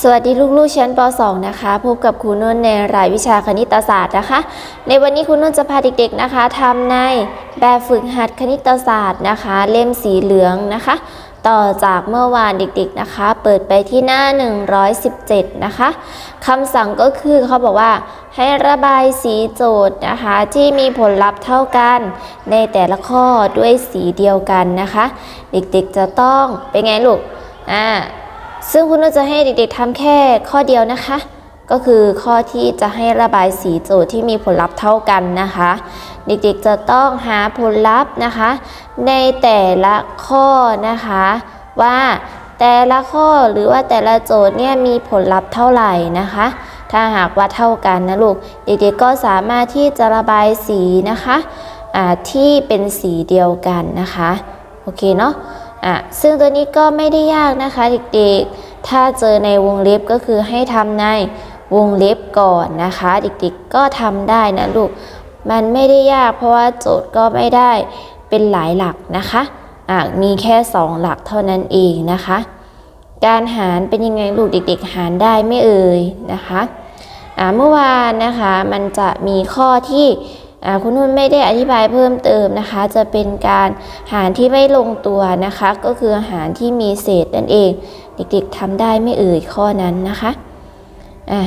สวัสดีลูกๆชั้นป .2 นะคะ พบกับครูนุ่นในรายวิชาคณิตศาสตร์นะคะ ในวันนี้ครูนุ่นจะพาเด็กๆนะคะทำในแบบฝึกหัดคณิตศาสตร์นะคะ เล่มสีเหลืองนะคะ ต่อจากเมื่อวานเด็กๆนะคะ เปิดไปที่หน้า 117 นะคะคำสั่งก็คือเขาบอกว่าให้ระบายสีโจทย์นะคะ ที่มีผลลัพธ์เท่ากัน ในแต่ละข้อด้วยสีเดียวกันนะคะ เด็กๆจะต้องเป็นไงลูกอ่า ซึ่งคุณนุ่นจะให้เด็กๆทำแค่ข้อเดียวนะคะ ก็คือข้อที่จะให้ระบายสีโจทย์ที่มีผลลัพธ์เท่ากันนะคะ เด็กๆจะต้องหาผลลัพธ์นะคะ ในแต่ละข้อนะคะ ว่าแต่ละข้อหรือว่าแต่ละโจทย์เนี่ยมีผลลัพธ์เท่าไหร่นะคะ ถ้าหากว่าเท่ากันนะลูก เด็กๆก็สามารถที่จะระบายสีนะคะอ่าที่เป็นสีเดียวกันนะคะ โอเคเนาะอะซึ่งตัวนี้ก็ไม่ได้ยากนะคะเด็กๆ ถ้าเจอในวงเล็บก็คือให้ทำในวงเล็บก่อนนะคะ เด็กๆก็ทำได้นะลูก มันไม่ได้ยากเพราะว่าโจทย์ก็ไม่ได้เป็นหลายหลักนะคะอะมีแค่2หลักเท่านั้นเองนะคะ การหารเป็นยังไงลูกเด็ก ๆ หารได้ไม่เอ่ยนะคะอะเมื่อวานนะคะมันจะมีข้อที่ คุณนุ่นไม่ได้อธิบายเพิ่มเติมนะคะ จะเป็นการหารที่ไม่ลงตัวนะคะ ก็คือหารที่มีเศษนั่นเอง เด็กๆทำได้ไม่เอ่ยข้อนั้นนะคะอะ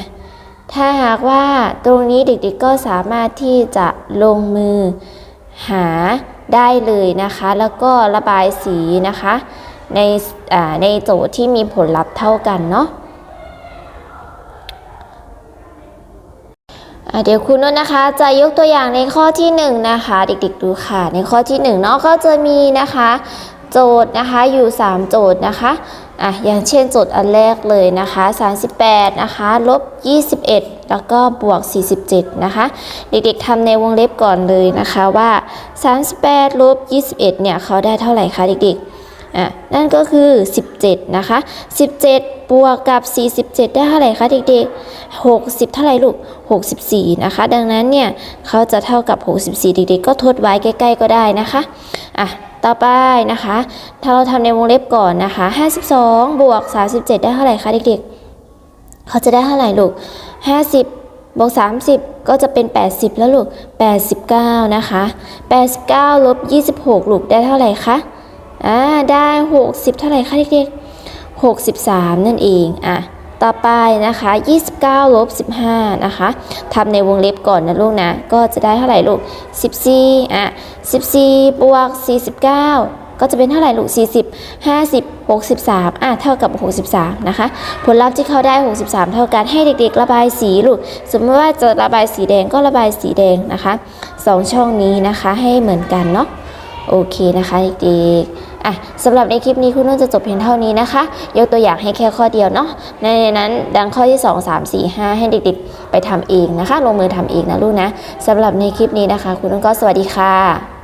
ถ้าหากว่าตรงนี้เด็กๆก็สามารถที่จะลงมือหาได้เลยนะคะ แล้วก็ระบายสีนะคะ ในในโจทย์ที่มีผลลัพธ์เท่ากันเนาะอะ เดี๋ยวคุณนุ่นนะคะ จะยกตัวอย่างในข้อที่1นงนะคะเด็กๆดูค่ะ ในข้อที่1เนาะก็จะมีนะคะ โจทย์นะคะอยู่ 3 โจทย์นะคะอะอย่างเช่นโจทย์อันแรกเลยนะคะ 38นะคะลบ21 แล้วก็บวก 47นะคะเด็กๆทำในวงเล็บก่อนเลยนะคะว่า 38ลบ21เนี่ยเขาได้เท่าไหร่คะเด็กๆ อะนั่นก็คือ 17 นะคะ 17 บวกกับ 47 ได้เท่าไหร่คะเด็กๆ 60 เท่าไหร่ลูก 64 นะคะ ดังนั้นเนี่ยเขาจะเท่ากับ 64 เด็กๆ ก็ทดไว้ใกล้ ๆ ก็ได้นะคะอะต่อไปนะคะ ถ้าเราทำในวงเล็บก่อนนะคะ 52 บวก 37 ได้เท่าไหร่คะเด็กๆ เขาจะได้เท่าไหร่ลูก 50 บวก 30 ก็จะเป็น 80 แล้วลูก 89 นะคะ 89 ลบ 26 ลูกได้เท่าไหร่คะ อ่าได้ 60 เท่าไหร่คะเด็กๆ63 นั่นเองอะต่อไปนะคะ 29 ลบ 15 นะคะทำในวงเล็บก่อนนะลูกนะ ก็จะได้เท่าไหร่ลูก 14 อะ 14 บวก 49 ก็จะเป็นเท่าไหร่ลูก 40 50 63 อะ เท่ากับ 63 นะคะ ผลลัพธ์ที่เขาได้ 63 เท่ากัน ให้เด็กๆ ระบายสีลูก สมมติว่าจะระบายสีแดงก็ระบายสีแดงนะคะสองช่องนี้นะคะ ให้เหมือนกันเนาะ โอเคนะคะเด็กๆ อะสำหรับในคลิปนี้คุณนุ่นจะจบเพียงเท่านี้นะคะ ยกตัวอย่างให้แค่ข้อเดียวเนาะในนั้นดังข้อที่ 2 3 4 5 ให้เด็กๆ ไปทำเองนะคะ ลงมือทำเองนะลูกนะสำหรับในคลิปนี้นะคะ คุณนุ่นก็สวัสดีค่ะ